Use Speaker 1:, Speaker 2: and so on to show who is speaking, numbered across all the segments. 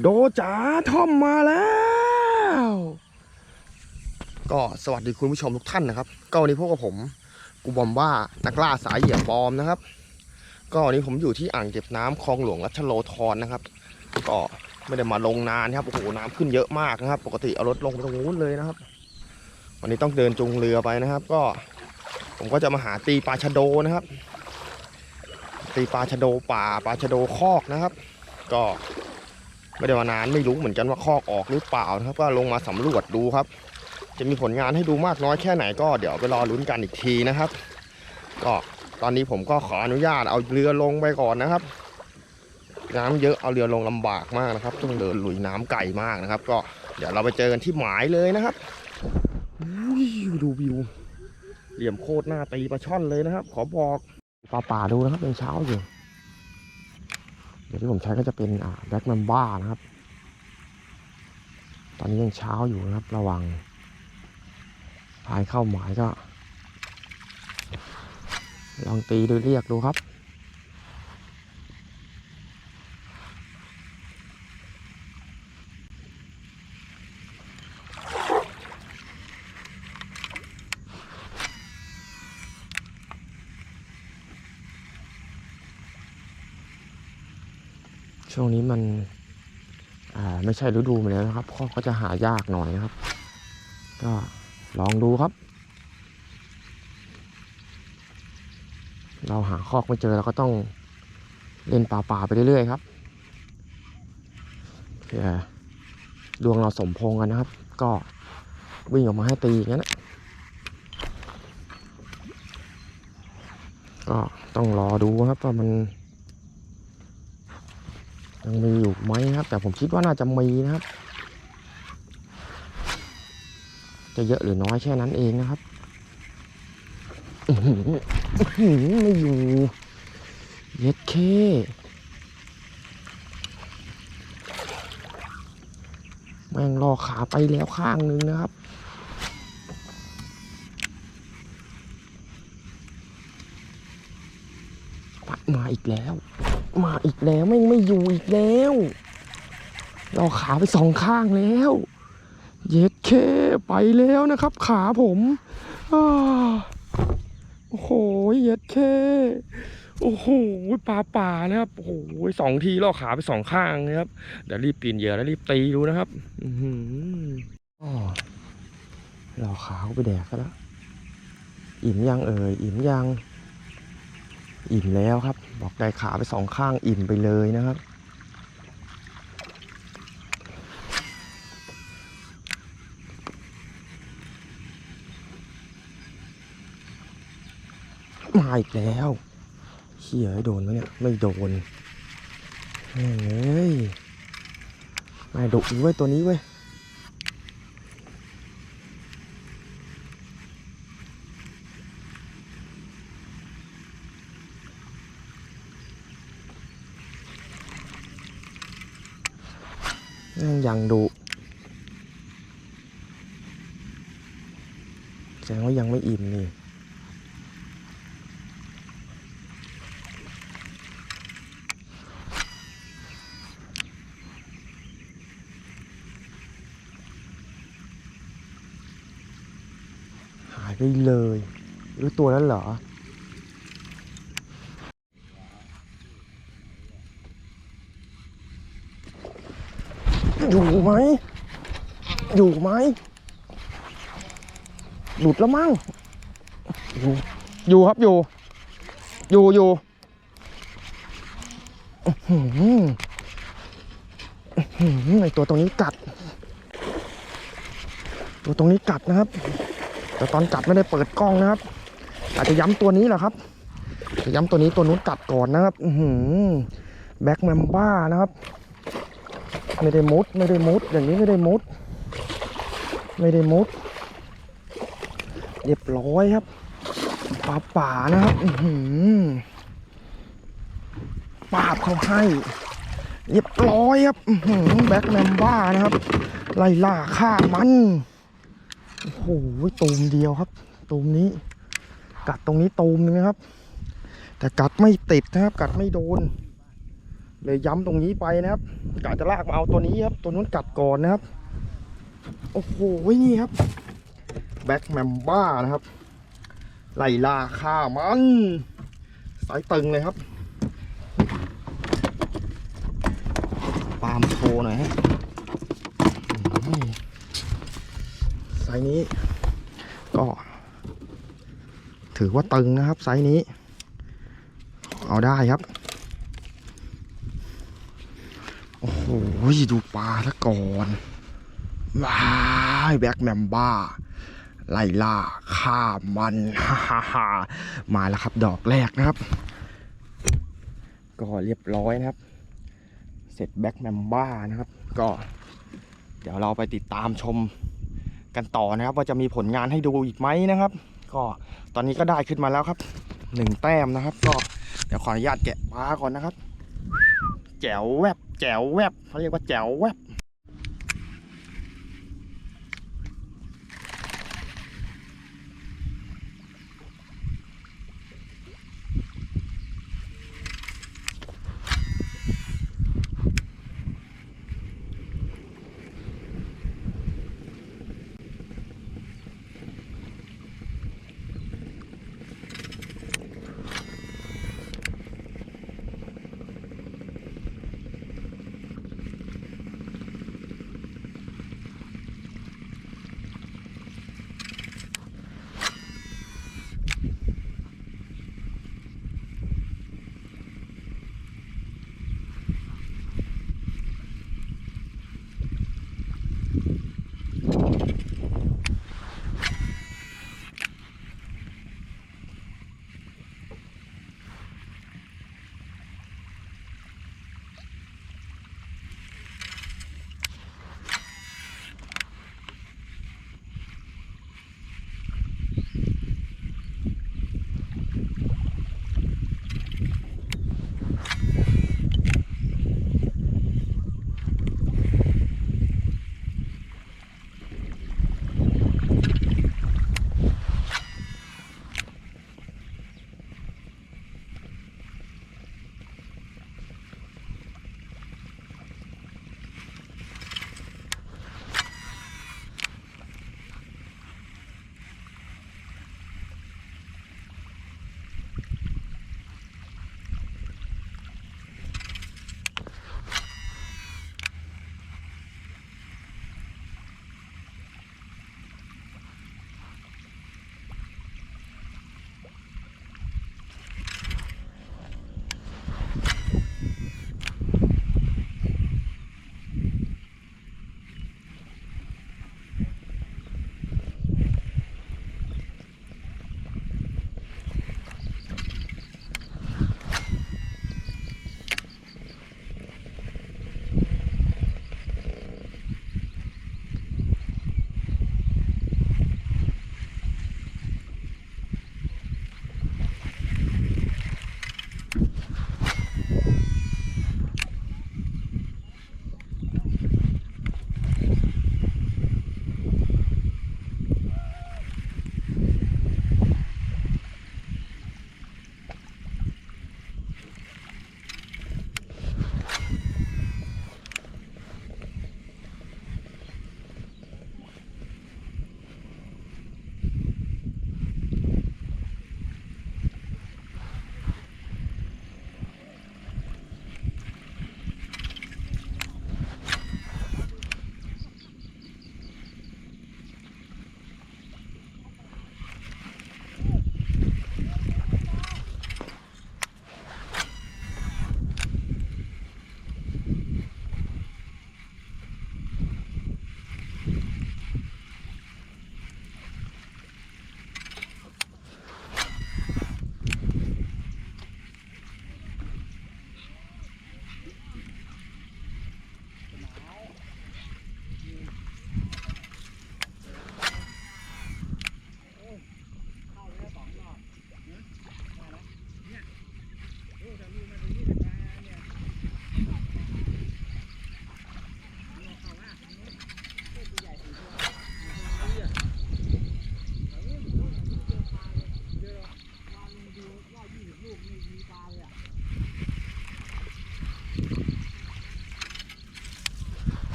Speaker 1: โดจ๋าท่อมมาแล้ว ก็สวัสดีคุณผู้ชมทุกท่านนะครับ ก็วันนี้พบกับผม กูบอมว่านักล่าสายเหยียบบอมนะครับ ก็วันนี้ผมอยู่ที่อ่างเก็บน้ำคลองหลวงรัชโลธรนะครับ ก็ไม่ได้มาลงนานครับโอ้โหน้ำขึ้นเยอะมากนะครับ ปกติเอารถลงไปตรงนู้นเลยนะครับ วันนี้ต้องเดินจุงเรือไปนะครับ ก็ ผมก็จะมาหาตีปลาชะโดนะครับ ตีปลาชะโดป่าปลาชะโดคอกนะครับ ก็ ไม่ได้มานานไม่รู้เหมือนกันว่าคอกออกหรือเปล่านะครับ ก็ลงมาสำรวจดูครับ จะมีผลงานให้ดูมากน้อยแค่ไหนก็เดี๋ยวไปรอลุ้นกันอีกทีนะครับ ก็ตอนนี้ผมก็ขออนุญาตเอาเรือลงไปก่อนนะครับ น้ำเยอะเอาเรือลงลำบากมากนะครับต้องเดินลุยน้ำไก่มากนะครับ ก็เดี๋ยวเราไปเจอกันที่หมายเลยนะครับดูวิวเหลี่ยมโคตรหน้าตีปลาช่อนเลยนะครับ ขอบอกปลาป่าดูนะครับยังเช้าอยู่ ดี๋ยวที่ผมใช้ก็จะเป็นอ่าแบล็กมันบ้านะครับ ตอนนี้ยังเช้าอยู่นะครับ ระวังทายเข้าหมายก็ ลองตีดูเรียกดูครับ นี้มันไม่ใช่ฤดูมันแล้วนะครับข้อก็จะหายากหน่อยนะครับ ก็ลองดูครับ เราหาคอกไม่เจอเราก็ต้องเล่นป่าๆไปเรื่อยๆครับเพื่อดวงเราสมพงกันนะครับ ก็วิ่งออกมาให้ตีอย่างนั้นนะก็ต้องรอดูครับว่ามัน ยังมีอยู่ไหมครับ แต่ผมคิดว่าน่าจะมีนะครับ จะเยอะหรือน้อยแค่นั้นเองนะครับไม่อยู่ เย็ดเคแม่งรอขาไปแล้วข้างนึงนะครับมาอีกแล้ว มาอีกแล้วแม่ไม่อยู่อีกแล้ว เราขาไปสองข้างแล้ว เย็ดเคไปแล้วนะครับ ขาผมอโอ้โหเย็ดเคโอ้โหปลาป่านะครับโอ้โหสองทีล่อขาไปสองข้างนะครับเดี๋ยวรีบปีนเหยื่อแล้วรีบตีดูนะครับ อือหืออ้อเราขาเขาไปแดกซะแล้วอิ่มยังเอ่ยอิ่มยัง อิ่มแล้วครับ บอกได้ขาไปสองข้างอิ่มไปเลยนะครับ มาอีกแล้วเขี่ยให้โดนแล้วเนี่ย ไม่โดนแม่เอ้ยม่ดุอีกเว้ยตัวนี้เว้ย ยังดุแสดงว่ายังไม่อิ่มนี่หายไปเลยหรือตัวนั้นเหรอ อยู่ไหม อยู่ไหม หลุดแล้วมั้ง อยู่ อยู่ครับอยู่ อยู่อยู่ไอตัวตรงนี้กัด ตัวตรงนี้กัดนะครับ แต่ตอนกัดไม่ได้เปิดกล้องนะครับ อาจจะย้ำตัวนี้แหละครับจะย้ำตัวนี้ตัวนู้นกัดก่อนนะครับอืแบ็กแมมบ้านะครับ ไม่ได้มุดไม่ได้มุด อย่างนี้ไม่ได้มุด ไม่ได้มุดเรียบร้อยครับปลาป่านะครับอืปาบเขาให้เรียบร้อยครับอืแบ็กแมมบ้านะครับ ไล่ล่าฆ่ามันโอ้โหตูมเดียวครับ ตูมนี้ กัดตรงนี้ตูมนึงนะครับ แต่กัดไม่ติดนะครับ กัดไม่โดน เลยย้ำตรงนี้ไปนะครับกะจะลากมาเอาตัวนี้ครับ ตัวนู้นกัดก่อนนะครับ โอ้โหนี่ครับ แบ็กแมมบ้านะครับ ไล่ล่าฆ่ามัน สายตึงเลยครับ ปาล์มโชว์หน่อยฮะไซนี้ ก็ ถือว่าตึงนะครับไซนี้ เอาได้ครับ โอ้ โหดูปลาซะก่อนว้ายแบ็กแมมบ้า ไล่ล่าฆ่ามันฮ่าฮ่าฮ่ามาแล้วครับดอกแรกนะครับ ก็เรียบร้อยนะครับ เสร็จแบ็กแมมบ้านะครับ ก็เดี๋ยวเราไปติดตามชมกันต่อนะครับ ว่าจะมีผลงานให้ดูอีกไหมนะครับ ก็ตอนนี้ก็ได้ขึ้นมาแล้วครับหนึ่งแต้มนะครับ ก็เดี๋ยวขออนุญาตแกะปลาก่อนนะครับ แจ๋วแวบ จ๋วแวบเขาเรียกว่าแจ๋วแวบ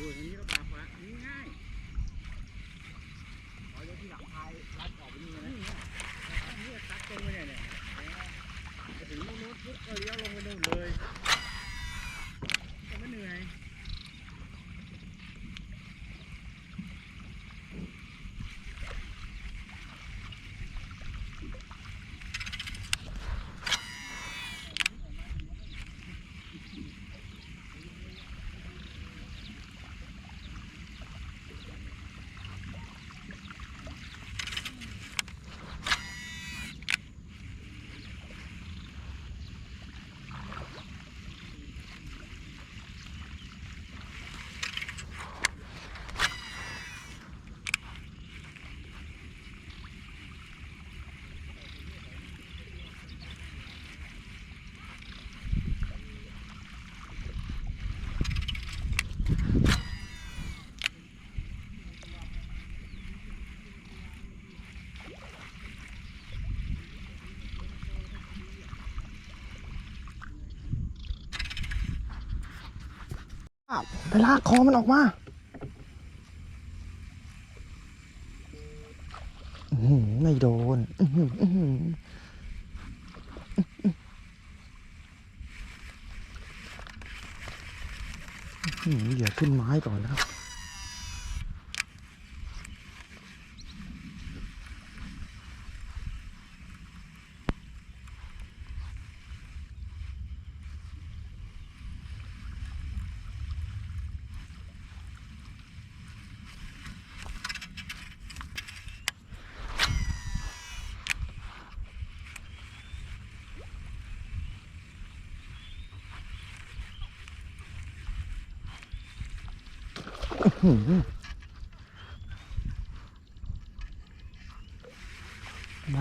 Speaker 2: Вот, они ไปลา
Speaker 1: กคอมันออกมาอื้อหือไม่โดน อย่าขึ้นไม้ก่อนนะครับ อื้อหือแ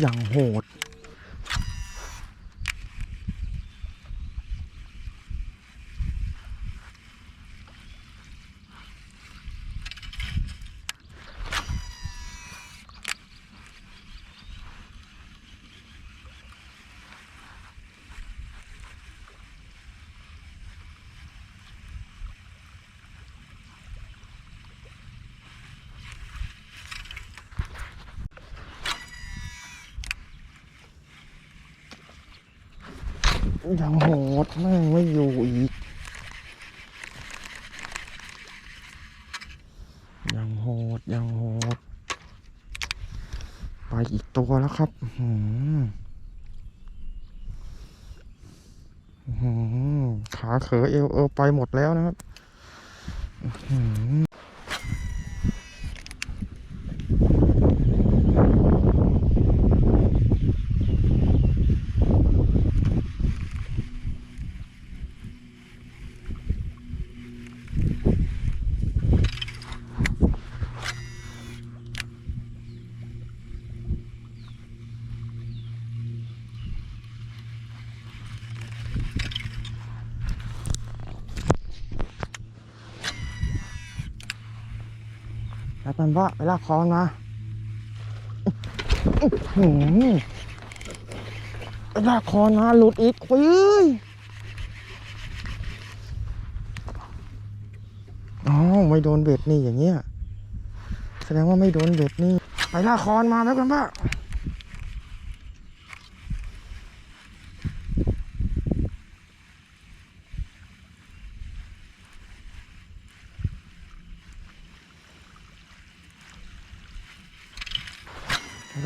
Speaker 1: อย่างโหด ยังโหดแม่งไม่อยู่อีก ยังโหดยังโหด ไปอีกตัวแล้วครับอื้อหืออื้อหือขาเขอเอวเอวไปหมดแล้วนะครับ แล้วมันว่าไปลากคอมันมาอื้อหือไปลากคอมาหลุดอีกคุยอ๋อไม่โดนเบ็ดนี่อย่างเงี้ย แสดงว่าไม่โดนเบ็ดนี่ ไปลากคอนมาแล้วกันป่ะ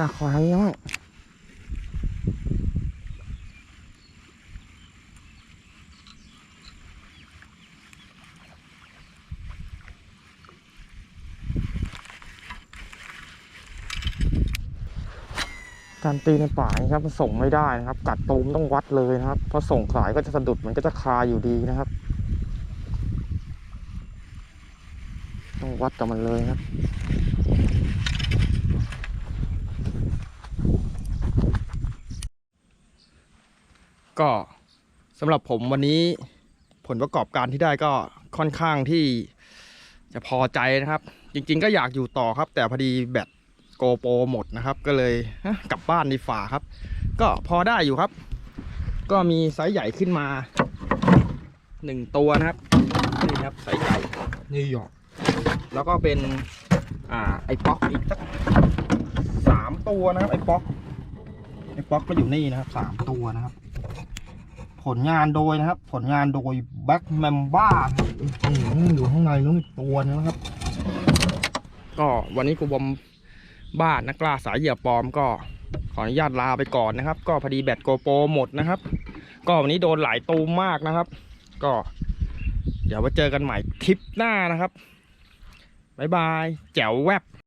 Speaker 1: ลากคอทางนี้มั้งการตีในป่านครับมันส่งไม่ได้นะครับ กัดตูมต้องวัดเลยนะครับเพราะส่งสายก็จะสะดุดมันก็จะคาอยู่ดีนะครับ ต้องวัดกับมันเลยครับ ก็สำหรับผมวันนี้ผลประกอบการที่ได้ก็ค่อนข้างที่จะพอใจนะครับ จริง ๆ ก็อยากอยู่ต่อครับ แต่พอดีแบตโกโปรหมดนะครับ ก็เลยฮะกลับบ้านดีฝ่าครับ ก็พอได้อยู่ครับ ก็มีไซส์ใหญ่ขึ้นมาหนึ่งตัวนะครับนี่ครับไซส์ใหญ่นิวยอร์กแล้วก็เป็นอ่าไอป๊อกอีกสักสามตัวนะครับไอป๊อกไอป๊อกก็อยู่นี่นะครับสามตัวนะครับ ผลงานโดยนะครับ ผลงานโดยแบ็กแมมบ้าอยู่ข้างในนู้นอีกตัวนึงนะครับ ก็วันนี้กูบอมบ้านนักล่าสายเหยื่อปลอมก็ขออนุญาตลาไปก่อนนะครับ ก็พอดีแบตโกโปรหมดนะครับ ก็วันนี้โดนหลายตูมมากนะครับ ก็ เดี๋ยวมาเจอกันใหม่ทริปหน้านะครับบ๊ายบายแจ๋วแวบ